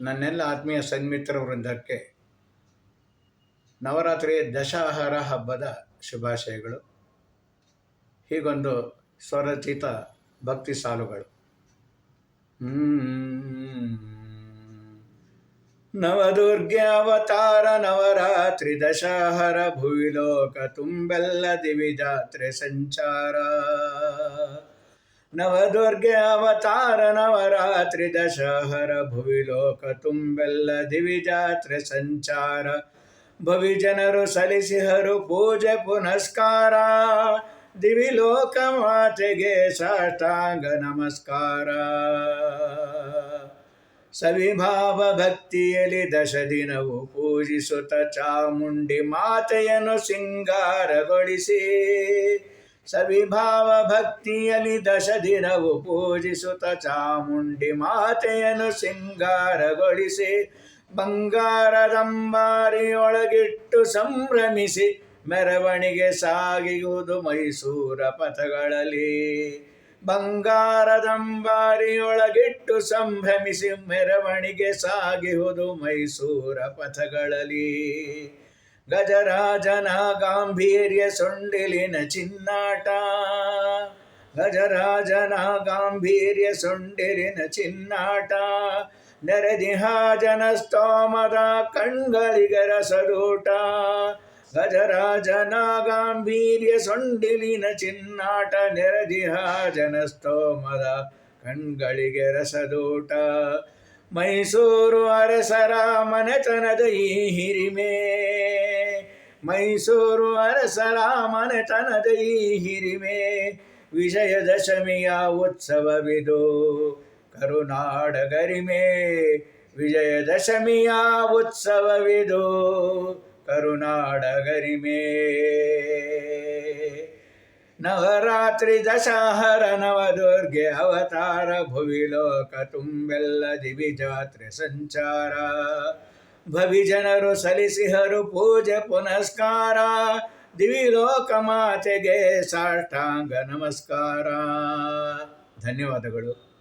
ನನ್ನೆಲ್ಲ ಆತ್ಮೀಯ ಸನ್ಮಿತ್ರ ವೃಂದಕ್ಕೆ ನವರಾತ್ರಿ ದಶಾಹಾರ ಹಬ್ಬದ ಶುಭಾಶಯಗಳು. ಹೀಗೊಂದು ಸ್ವರಚಿತ ಭಕ್ತಿ ಸಾಲುಗಳು. ನವದುರ್ಗೆ ಅವತಾರ ನವರಾತ್ರಿ ದಶಾಹರ ಭುವಿಲೋಕ ತುಂಬೆಲ್ಲ ದಿವಿ ಜಾತ್ರೆ ಸಂಚಾರ. ನವದುರ್ಗೆ ಅವತಾರ ನವರಾತ್ರಿ ದಶಹರ, ಭುವಿಲೋಕ ತುಂಬೆಲ್ಲ ದಿವಿಜಾತ್ರೆ ಸಂಚಾರ. ಭವಿ ಜನರು ಸಲ್ಲಿಸಿಹರು ಪೂಜೆ ಪುನಸ್ಕಾರ. ದಿವಿಲೋಕ ಮಾತೆಗೆ ಸಾಷ್ಟಾಂಗ ನಮಸ್ಕಾರ. ಸವಿಭಾವ ಭಕ್ತಿಯಲ್ಲಿ ದಶ ದಿನವು ಪೂಜಿಸುತ್ತ ಚಾಮುಂಡಿ ಮಾತೆಯನ್ನು ಸಿಂಗಾರಗೊಳಿಸಿ. ಸವಿಭಾವ ಭಕ್ತಿಯಲ್ಲಿ ದಶ ದಿನವು ಪೂಜಿಸುತ್ತ ಚಾಮುಂಡಿ ಮಾತೆಯನ್ನು ಸಿಂಗಾರಗೊಳಿಸಿ ಬಂಗಾರದಂಬಾರಿಯೊಳಗಿಟ್ಟು ಸಂಭ್ರಮಿಸಿ ಮೆರವಣಿಗೆ ಸಾಗಿಯುವುದು ಮೈಸೂರ ಪಥಗಳಲ್ಲಿ. ಬಂಗಾರದಂಬಾರಿಯೊಳಗಿಟ್ಟು ಸಂಭ್ರಮಿಸಿ ಮೆರವಣಿಗೆ ಸಾಗಿಹುದು ಮೈಸೂರ ಪಥಗಳಲ್ಲಿ. ಗಜರಾಜನ ಗಾಂಭೀರ್ಯ ಸೊಂಡಿಲಿನ ಚಿನ್ನಾಟ. ಗಜರಾಜನ ಗಾಂಭೀರ್ಯ ಸೊಂಡಿಲಿನ ಚಿನ್ನಾಟ. ನೆರೆದಿಹಾಜನ ಸ್ತೋಮದ ಕಣ್ಗಳಿಗೆ ರಸದೂಟ. ಗಜರಾಜನ ಗಾಂಭೀರ್ಯ ಸೊಂಡಿಲಿನ ಚಿನ್ನಾಟ. ನೆರೆದಿಹಾಜನ ಸ್ತೋಮದ ಕಣ್ಗಳಿಗೆ ರಸದೂಟ. ಮೈಸೂರು ಅರಸರ ಮನೆತನದ ಈ ಹಿರಿಮೆ. ಮೈಸೂರು ಅರಸರ ಮನೆತನದ ಹಿರಿಮೆ ವಿಜಯದಶಮಿಯ ಉತ್ಸವವಿದು. ಕರುನಾಡ ಗರಿಮೆ ವಿಜಯದಶಮಿಯ ಉತ್ಸವವಿದು. ಕರುನಾಡ ಗರಿಮೆ ನವರಾತ್ರಿ ದಶಹರ ನವದುರ್ಗೆ ಅವತಾರ ಭುವಿಲೋಕ, ತುಂಬೆಲ್ಲ ದಿವಿ ಜಾತ್ರೆ ಸಂಚಾರ. ಭವಿ ಜನರು ಸಲ್ಲಿಸಿಹರು ಪೂಜೆ ಪುನಸ್ಕಾರ. ದಿವಿಲೋಕ ಮಾತೆಗೆ ಸಾಷ್ಟಾಂಗ ನಮಸ್ಕಾರ. ಧನ್ಯವಾದಗಳು.